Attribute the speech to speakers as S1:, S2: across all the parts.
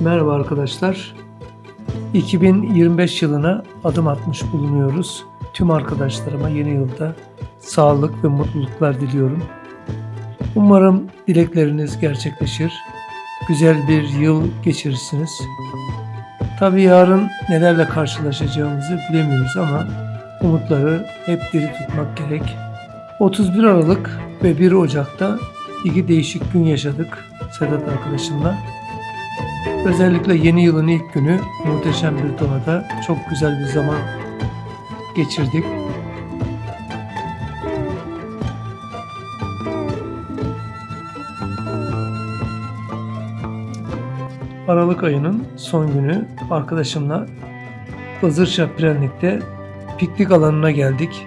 S1: Merhaba arkadaşlar. 2025 yılına adım atmış bulunuyoruz. Tüm arkadaşlarıma yeni yılda sağlık ve mutluluklar diliyorum. Umarım dilekleriniz gerçekleşir. Güzel bir yıl geçirirsiniz. Tabii yarın nelerle karşılaşacağımızı bilemiyoruz ama umutları hep diri tutmak gerek. 31 Aralık ve 1 Ocak'ta iki değişik gün yaşadık Sedat arkadaşımla. Özellikle yeni yılın ilk günü muhteşem bir doğada çok güzel bir zaman geçirdik. Aralık ayının son günü arkadaşımla Hızırşah Pirenlik'te piknik alanına geldik.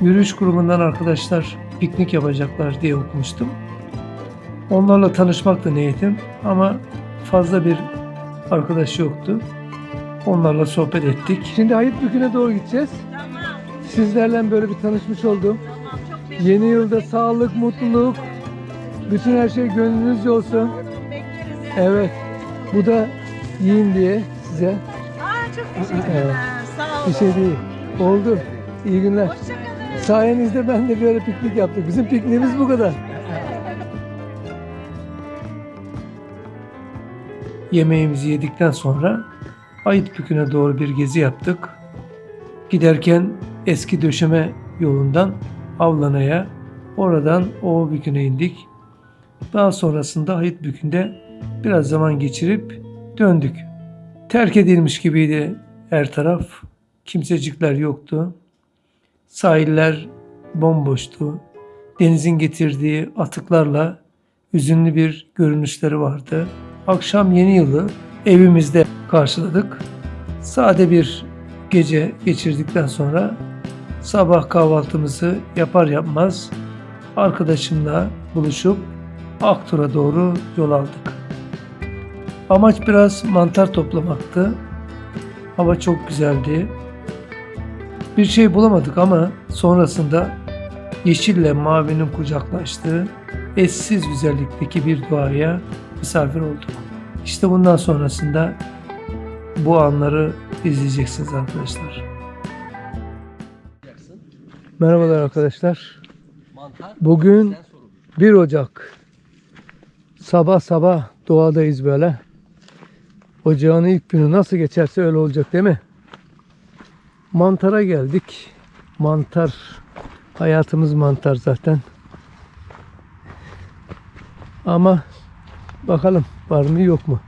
S1: Yürüyüş grubundan arkadaşlar piknik yapacaklar diye okumuştum. Onlarla tanışmak da niyetim ama fazla bir arkadaş yoktu. Onlarla sohbet ettik. Şimdi Ayıtbükü'ne doğru gideceğiz.
S2: Tamam,
S1: Sizlerle böyle bir tanışmış oldum. Yeni yılda sağlık, mutluluk, bütün her şey gönlünüzce olsun. Evet, bu da yiyin diye size
S2: Aa, çok teşekkürler.
S1: Evet.
S2: Sağ olun.
S1: bir şey değil. Oldu. İyi günler. Sayenizde ben de böyle piknik yaptık. Bizim pikniğimiz bu kadar. Yemeğimizi yedikten sonra Ayıtbükü'ne doğru bir gezi yaptık. Giderken eski döşeme yolundan Avlana'ya, oradan Oğubükü'ne indik. Daha sonrasında Ayıtbükü'nde biraz zaman geçirip döndük. Terk edilmiş gibiydi her taraf. Kimsecikler yoktu. Sahiller bomboştu. Denizin getirdiği atıklarla üzünlü bir görünüşleri vardı. Akşam yeni yılı evimizde karşıladık. Sade bir gece geçirdikten sonra sabah kahvaltımızı yapar yapmaz arkadaşımla buluşup Aktur'a doğru yol aldık. Amaç biraz mantar toplamaktı. Hava çok güzeldi. Bir şey bulamadık ama sonrasında yeşille mavinin kucaklaştığı eşsiz güzellikteki bir doğaya misafir olduk. İşte bundan sonrasında bu anları izleyeceksiniz arkadaşlar. Merhabalar arkadaşlar. Bugün 1 Ocak. Sabah sabah doğadayız böyle. Ocağın ilk günü nasıl geçerse öyle olacak değil mi? Mantara geldik. Mantar. Hayatımız mantar zaten. Ama bakalım var mı yok mu?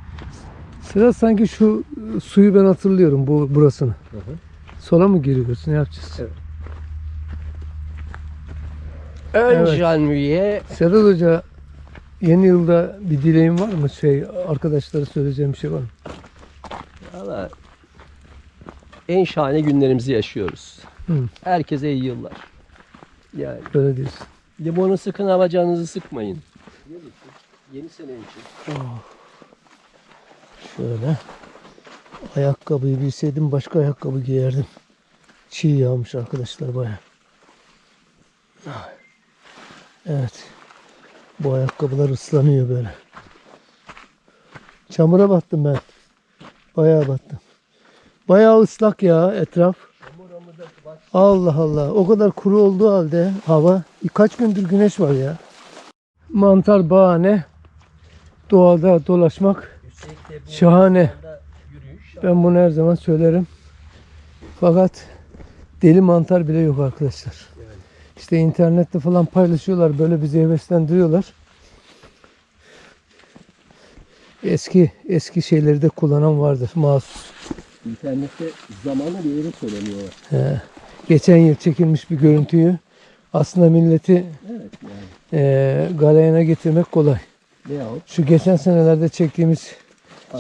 S1: Sıra sanki şu e, suyu ben hatırlıyorum bu burasını. Sola mı giriyoruz? Ne yapacağız?
S3: Evet.
S1: Evet.
S3: Ön janvier
S1: Sedat Hoca yeni yılda bir dileğin var mı? Şey arkadaşlara söyleyeceğim bir şey var mı?
S3: valla en şahane günlerimizi yaşıyoruz.
S1: Hı.
S3: Herkese iyi yıllar. Yani
S1: Böyle diyorsun.
S3: limonu sıkın ama canınızı sıkmayın. Yeni sene için.
S1: Şöyle. Ayakkabıyı bilseydim başka ayakkabı giyerdim. Çiğ yağmış arkadaşlar baya. Evet. Bu ayakkabılar ıslanıyor böyle. Çamura battım ben. Bayağı battım. Bayağı ıslak ya etraf. Allah Allah. O kadar kuru olduğu halde hava. Kaç gündür güneş var ya. Mantar bahane. Doğada dolaşmak Şahane. Ben bunu her zaman söylerim. Fakat deli mantar bile yok arkadaşlar. İşte internette falan paylaşıyorlar. Böyle bizi heveslendiriyorlar. Eski eski şeyleri de kullanan vardır. Mahsus.
S3: İnternette zamanla bir yere söyleniyorlar.
S1: He. Geçen yıl çekilmiş bir görüntüyü aslında milleti
S3: Evet yani.
S1: eee galeyana getirmek kolay.
S3: Veyahut
S1: Şu geçen senelerde çektiğimiz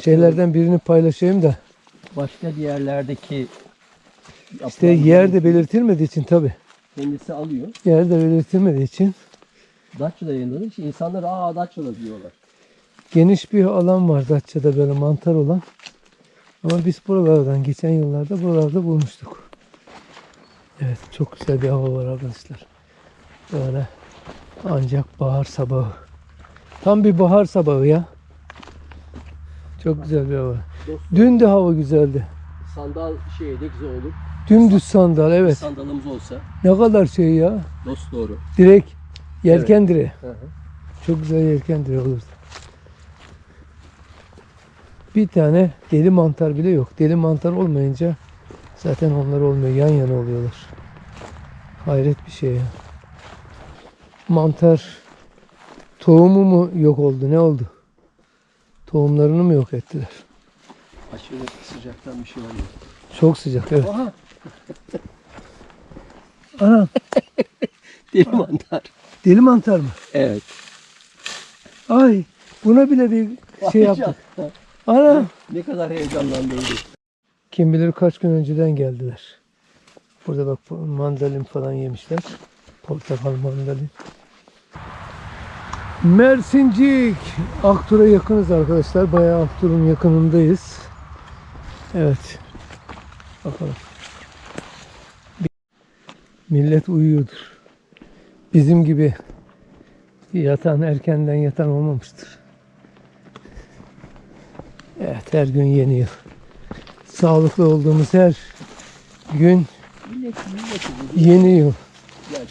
S1: şeylerden birini paylaşayım da
S3: başka diğerlerdeki
S1: işte yerde belirtilmediği için tabi.
S3: kendisi alıyor.
S1: Yerde belirtilmediği için
S3: Datça'da yayınladığı için insanlar aa Datça'da diyorlar.
S1: geniş bir alan var Datça'da böyle mantar olan. Ama biz buralardan geçen yıllarda buralarda bulmuştuk. Evet çok güzel bir hava var arkadaşlar. Böyle ancak bahar sabahı. Tam bir bahar sabahı ya. Çok güzel bir hava. Dün de hava güzeldi.
S3: sandal şey ne güzel olur.
S1: Dümdüz sandal evet.
S3: Sandalımız olsa
S1: Ne kadar şey ya.
S3: dost doğru.
S1: Direkt yelken direği.
S3: Hı hı.
S1: Çok güzel yelken direği olurdu. Bir tane deli mantar bile yok. Deli mantar olmayınca zaten onlar olmuyor. Yan yana oluyorlar. Hayret bir şey ya. Mantar tohumu mu yok oldu? Ne oldu? Tohumlarını mı yok ettiler?
S3: Aşırı sıcaktan bir şey olmuyor.
S1: Çok sıcak evet.
S3: Oha!
S1: Ana
S3: Deli mantar.
S1: deli mantar mı?
S3: Evet.
S1: Ay buna bile bir şey yaptık. Ana
S3: ne kadar heyecanlandırdı.
S1: kim bilir kaç gün önceden geldiler. Burada bak mandalin falan yemişler. Portakal mandalin. Mersincik. Aktur'a yakınız arkadaşlar. Bayağı Aktur'un yakınındayız. Evet. Bakalım. Millet uyuyordur. Bizim gibi yatan erkenden yatan olmamıştır. Evet her gün yeni yıl. Sağlıklı olduğumuz her gün yeni yıl.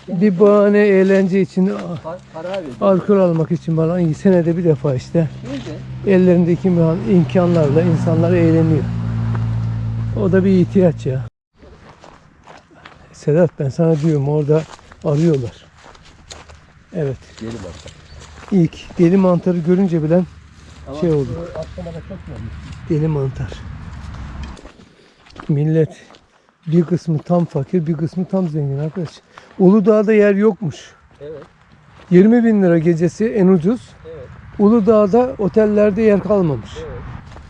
S1: Bir bahane eğlence için alkol almak için falan senede bir defa işte ellerindeki imkan- imkanlarla insanlar eğleniyor. O da bir ihtiyaç ya. Sedat ben sana diyorum orada arıyorlar. Evet.
S3: Deli mantar.
S1: ilk deli mantarı görünce bilen
S3: Ama
S1: Şey oldu. Deli mantar. Millet bir kısmı tam fakir, bir kısmı tam zengin arkadaş. Uludağ'da yer yokmuş.
S3: Evet.
S1: 20 bin lira gecesi en ucuz.
S3: Evet.
S1: Uludağ'da otellerde yer kalmamış.
S3: Evet.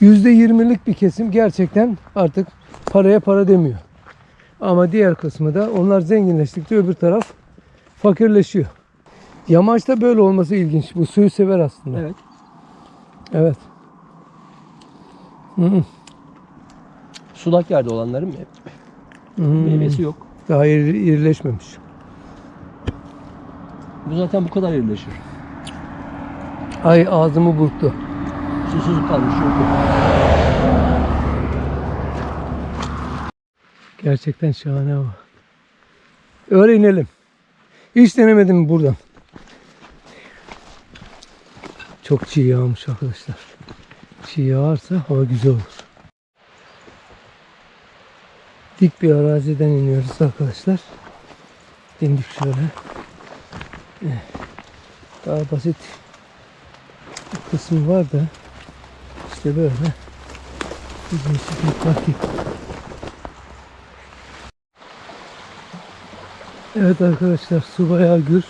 S1: %20'lik bir kesim gerçekten artık paraya para demiyor. Ama diğer kısmı da onlar zenginleştikçe öbür taraf fakirleşiyor. Yamaçta böyle olması ilginç. Bu suyu sever aslında.
S3: Evet.
S1: Evet. Hı hı.
S3: Sulak yerde olanların hep
S1: Hmm.
S3: meyvesi yok.
S1: Daha iri- irileşmemiş.
S3: Bu zaten bu kadar irileşir.
S1: Ay ağzımı burktu.
S3: Susuzluk kalmış yok.
S1: Gerçekten şahane hava. Öyle inelim. Hiç denemedim buradan. Çok çiğ yağmış arkadaşlar. Çiğ yağarsa hava güzel olur. Dik bir araziden iniyoruz arkadaşlar. İndik şöyle. Eh, Daha basit bir kısmı var da işte böyle. Bizim için pratik. Evet arkadaşlar su bayağı gür.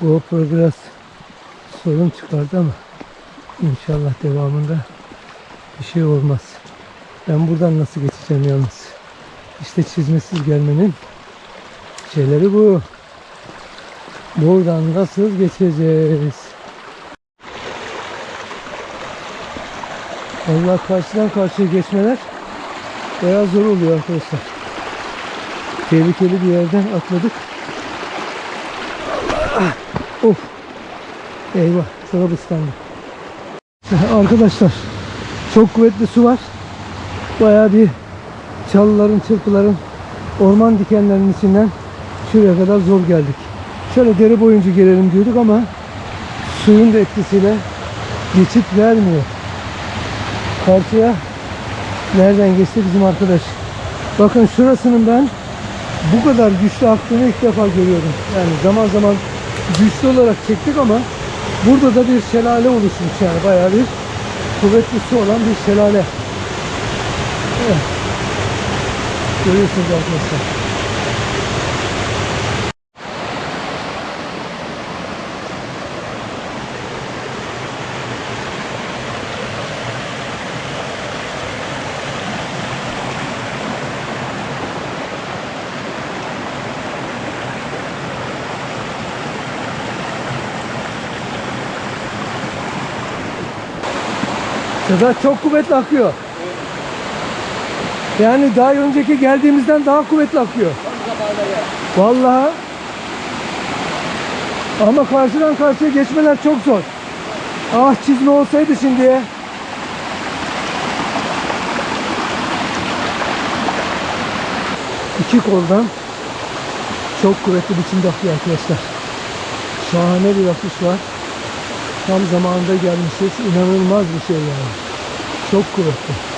S1: GoPro biraz sorun çıkardı ama inşallah devamında bir şey olmaz. Ben buradan nasıl geçeceğim yalnız? İşte çizmesiz gelmenin şeyleri bu. Buradan nasıl geçeceğiz? Allah karşıdan karşıya geçmeler bayağı zor oluyor arkadaşlar. Tehlikeli bir yerden atladık. Allah! Of. Eyvah. Çorap ıslandı. Arkadaşlar çok kuvvetli su var. Bayağı bir çalıların, çırpıların, orman dikenlerinin içinden şuraya kadar zor geldik. Şöyle dere boyunca gelelim diyorduk ama suyun da etkisiyle geçit vermiyor. Karşıya nereden geçti bizim arkadaş. Bakın şurasının ben bu kadar güçlü aktığını ilk defa görüyorum. Yani zaman zaman güçlü olarak çektik ama burada da bir şelale oluşmuş yani bayağı bir kuvvetli olan bir şelale. Evet. Görüyorsunuz arkadaşlar. Sedat çok kuvvetli akıyor. Yani daha önceki geldiğimizden daha kuvvetli akıyor. Vallahi. Ama karşıdan karşıya geçmeler çok zor. Ah çizme olsaydı şimdiye. İki koldan çok kuvvetli biçimde akıyor arkadaşlar. Şahane bir akış var. Tam zamanında gelmişiz. İnanılmaz bir şey yani. Çok kuvvetli.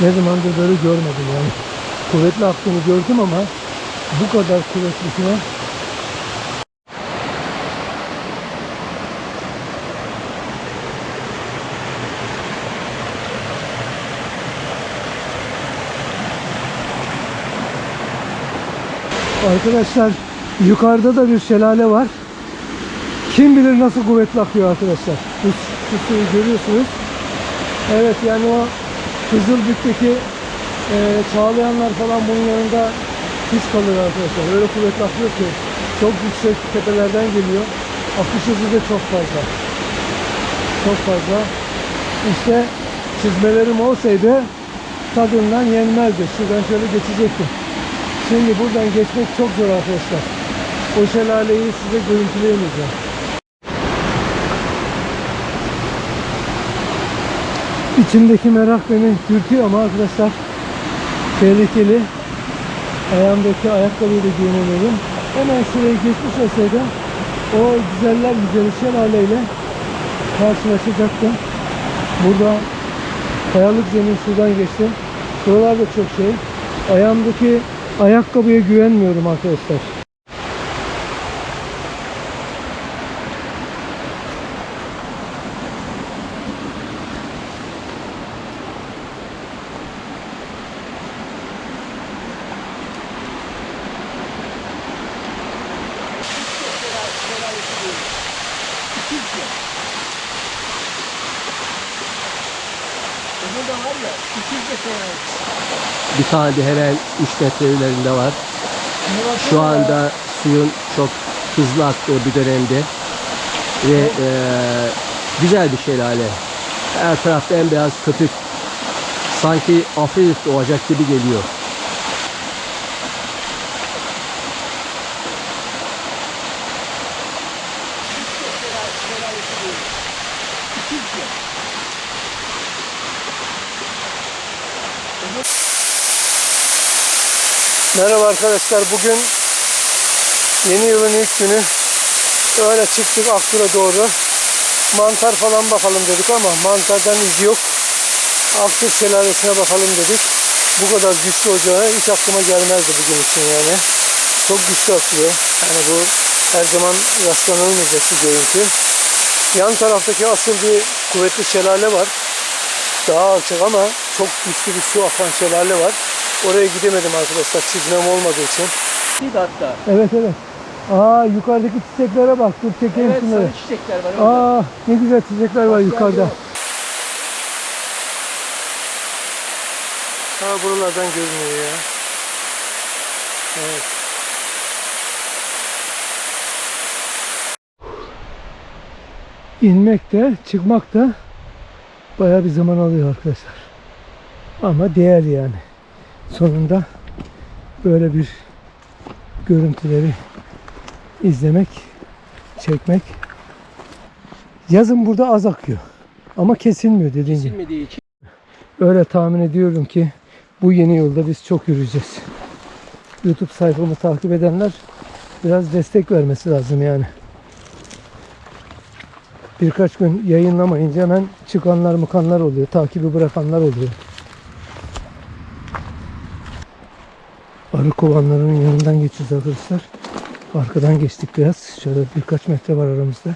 S1: Ne zamandır böyle görmedim yani. Kuvvetli aktığını gördüm ama bu kadar kuvvetlisine Arkadaşlar yukarıda da bir şelale var. Kim bilir nasıl kuvvetli akıyor arkadaşlar. Bu, bu görüyorsunuz. Evet yani o Kızılbük'teki e, çağlayanlar falan bunun yanında hiç kalır arkadaşlar. Öyle kuvvetli akıyor ki çok yüksek tepelerden geliyor. Akış hızı da çok fazla. Çok fazla. İşte çizmelerim olsaydı tadından yenmezdi. Şuradan şöyle geçecektim. Şimdi buradan geçmek çok zor arkadaşlar. O şelaleyi size görüntüleyemeyeceğim. İçimdeki merak beni dürtüyor ama arkadaşlar tehlikeli. Ayağımdaki ayakkabıyı da giyinemiyorum. Hemen şuraya geçmiş olsaydım o güzeller güzeli şelaleyle karşılaşacaktım. Burada kayalık zemin şuradan geçtim. Buralar da çok şey. Ayağımdaki ayakkabıya güvenmiyorum arkadaşlar.
S3: De hemen 3 metre ilerinde var. Şu anda suyun çok hızlı aktığı bir dönemde ve eee, güzel bir şelale. Her tarafta en beyaz köpük. Sanki Afrodit doğacak gibi geliyor.
S1: Merhaba arkadaşlar. Bugün yeni yılın ilk günü. Öyle çıktık Aktur'a doğru. Mantar falan bakalım dedik ama mantardan iz yok. Aktur şelalesine bakalım dedik. Bu kadar güçlü olacağı hiç aklıma gelmezdi bugün için yani. Çok güçlü akıyor. Yani bu her zaman rastlanılmayacak bir görüntü. Yan taraftaki asıl bir kuvvetli şelale var. Daha alçak ama çok güçlü bir su akan şelale var. Oraya gidemedim arkadaşlar çizmem olmadığı için.
S3: Bir de hatta.
S1: Evet evet. Aa yukarıdaki çiçeklere bak. Dur çekeyim
S3: Evet
S1: şunları.
S3: sarı çiçekler var orada.
S1: Aa ne güzel çiçekler var yukarıda.
S3: yok.
S1: Ha buralardan görünüyor ya. Evet. İnmek de çıkmak da bayağı bir zaman alıyor arkadaşlar. Ama değer yani. Sonunda böyle bir görüntüleri izlemek, çekmek. Yazın burada az akıyor. Ama kesilmiyor dediğin gibi.
S3: Kesilmediği için
S1: Öyle tahmin ediyorum ki bu yeni yılda biz çok yürüyeceğiz. YouTube sayfamı takip edenler biraz destek vermesi lazım yani. Birkaç gün yayınlamayınca hemen çıkanlar mıkanlar oluyor. Takibi bırakanlar oluyor. Arı kovanlarının yanından geçiyoruz arkadaşlar. Arkadan geçtik biraz. Şöyle birkaç metre var aramızda.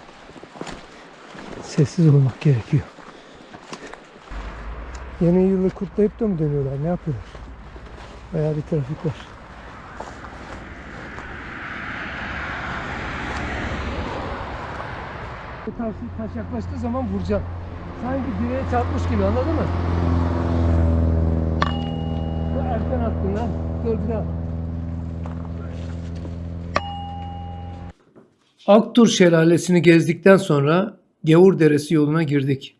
S1: Sessiz olmak gerekiyor. Yeni yılı kutlayıp da mı dönüyorlar? Ne yapıyorlar? Bayağı bir trafik var. Taş, taş yaklaştığı zaman vuracak. Sanki direğe çarpmış gibi anladın mı? Bu erken attın lan. Bir daha. Aktur Şelalesi'ni gezdikten sonra Gavur Deresi yoluna girdik.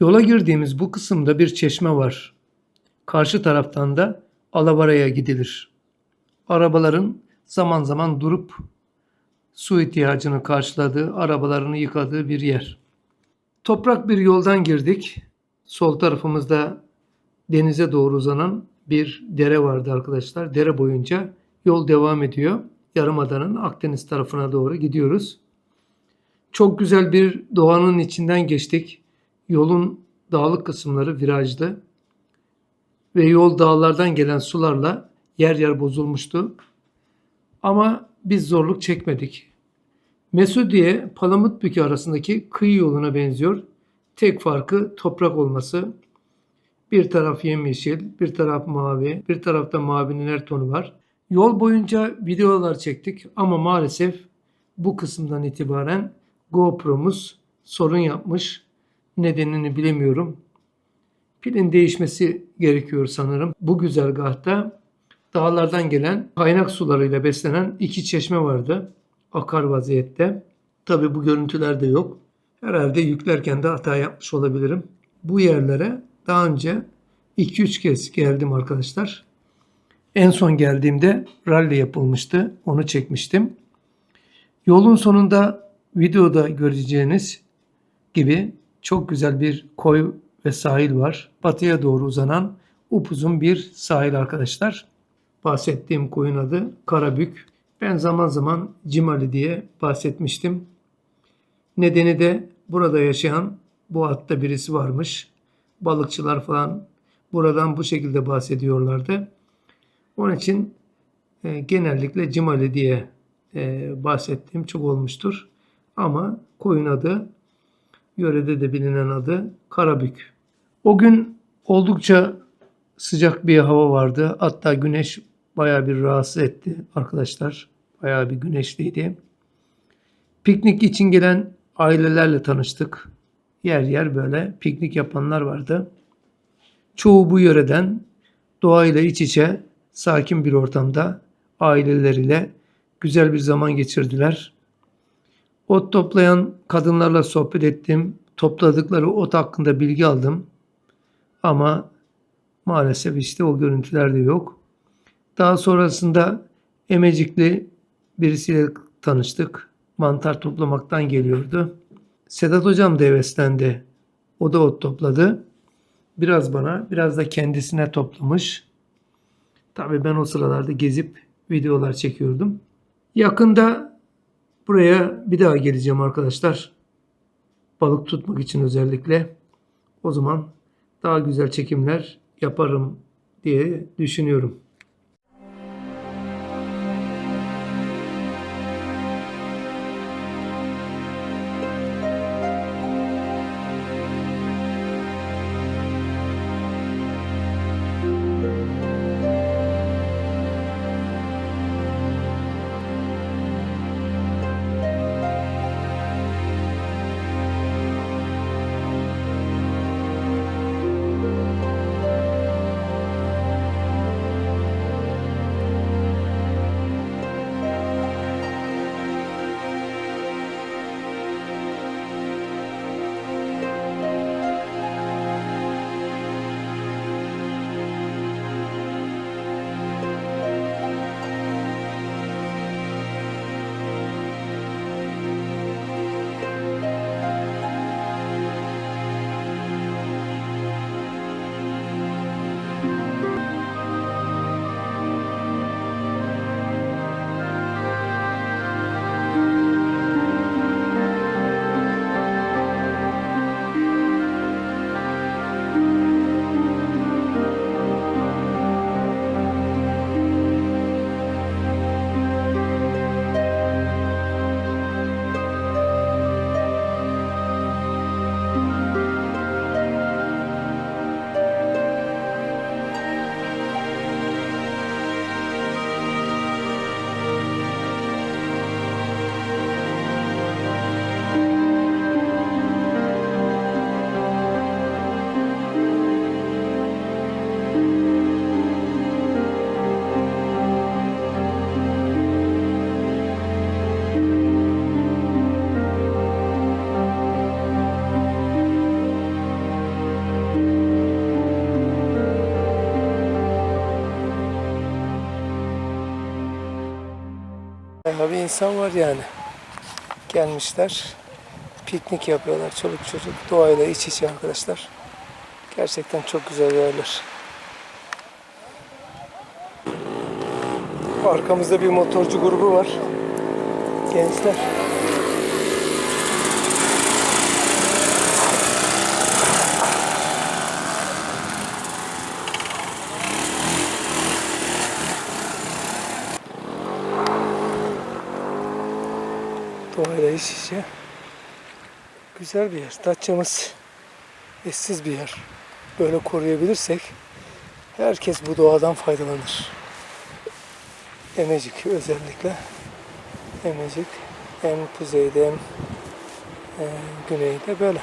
S1: Yola girdiğimiz bu kısımda bir çeşme var. Karşı taraftan da Alavara'ya gidilir. Arabaların zaman zaman durup su ihtiyacını karşıladığı, arabalarını yıkadığı bir yer. Toprak bir yoldan girdik. Sol tarafımızda denize doğru uzanan bir dere vardı arkadaşlar. Dere boyunca yol devam ediyor. Yarımada'nın Akdeniz tarafına doğru gidiyoruz. Çok güzel bir doğanın içinden geçtik. Yolun dağlık kısımları virajlı ve yol dağlardan gelen sularla yer yer bozulmuştu. Ama biz zorluk çekmedik. Mesudiye Palamutbükü arasındaki kıyı yoluna benziyor. Tek farkı toprak olması. Bir taraf yemyeşil, bir taraf mavi, bir tarafta mavinin her tonu var. Yol boyunca videolar çektik ama maalesef bu kısımdan itibaren GoPro'muz sorun yapmış. Nedenini bilemiyorum. Pilin değişmesi gerekiyor sanırım. Bu güzergahta dağlardan gelen kaynak sularıyla beslenen iki çeşme vardı. Akar vaziyette. Tabi bu görüntülerde yok. Herhalde yüklerken de hata yapmış olabilirim. Bu yerlere daha önce 2-3 kez geldim arkadaşlar. En son geldiğimde rally yapılmıştı. Onu çekmiştim. Yolun sonunda videoda göreceğiniz gibi çok güzel bir koy ve sahil var. Batıya doğru uzanan upuzun bir sahil arkadaşlar. Bahsettiğim koyun adı Karabük. Ben zaman zaman Cimali diye bahsetmiştim. Nedeni de burada yaşayan bu hatta birisi varmış. Balıkçılar falan buradan bu şekilde bahsediyorlardı. Onun için e, genellikle Cimali diye e, bahsettiğim çok olmuştur. Ama koyun adı yörede de bilinen adı Karabük. O gün oldukça sıcak bir hava vardı. Hatta güneş bayağı bir rahatsız etti arkadaşlar. Bayağı bir güneşliydi. Piknik için gelen ailelerle tanıştık. Yer yer böyle piknik yapanlar vardı. Çoğu bu yöreden doğayla iç içe sakin bir ortamda aileleriyle güzel bir zaman geçirdiler. Ot toplayan kadınlarla sohbet ettim. Topladıkları ot hakkında bilgi aldım. Ama maalesef işte o görüntüler de yok. Daha sonrasında Emecikli birisiyle tanıştık. Mantar toplamaktan geliyordu. Sedat hocam da heveslendi. O da ot topladı. Biraz bana, biraz da kendisine toplamış. Tabii ben o sıralarda gezip videolar çekiyordum. Yakında buraya bir daha geleceğim arkadaşlar. Balık tutmak için özellikle. O zaman daha güzel çekimler yaparım diye düşünüyorum. insan var yani. Gelmişler, piknik yapıyorlar çoluk çocuk. Doğayla iç içe arkadaşlar. Gerçekten çok güzel yerler. Arkamızda bir motorcu grubu var. Gençler. İç içe. Güzel bir yer. Datça'mız eşsiz bir yer. Böyle koruyabilirsek herkes bu doğadan faydalanır. Emecik özellikle. Emecik hem kuzeyde hem e, güneyde böyle.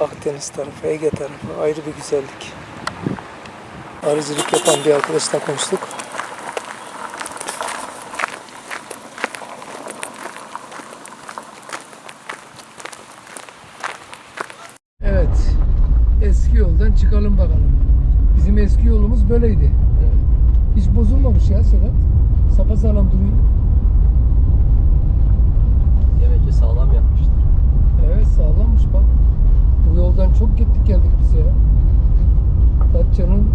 S1: Akdeniz tarafı, Ege tarafı ayrı bir güzellik. Arıcılık yapan bir arkadaşla konuştuk. Evet. Eski yoldan çıkalım bakalım. Bizim böyleydi. Hiç bozulmamış ya Sedat. Sapasağlam duruyor.
S3: Demek ki sağlam yapmışlar.
S1: Evet sağlammış bak. Bu yoldan çok gittik geldik biz ya. Datça'nın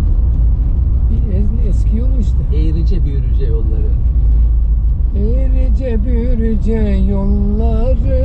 S1: eski yolu işte.
S3: Eğrice büyürüce yolları.
S1: Eğrice bürüce yolları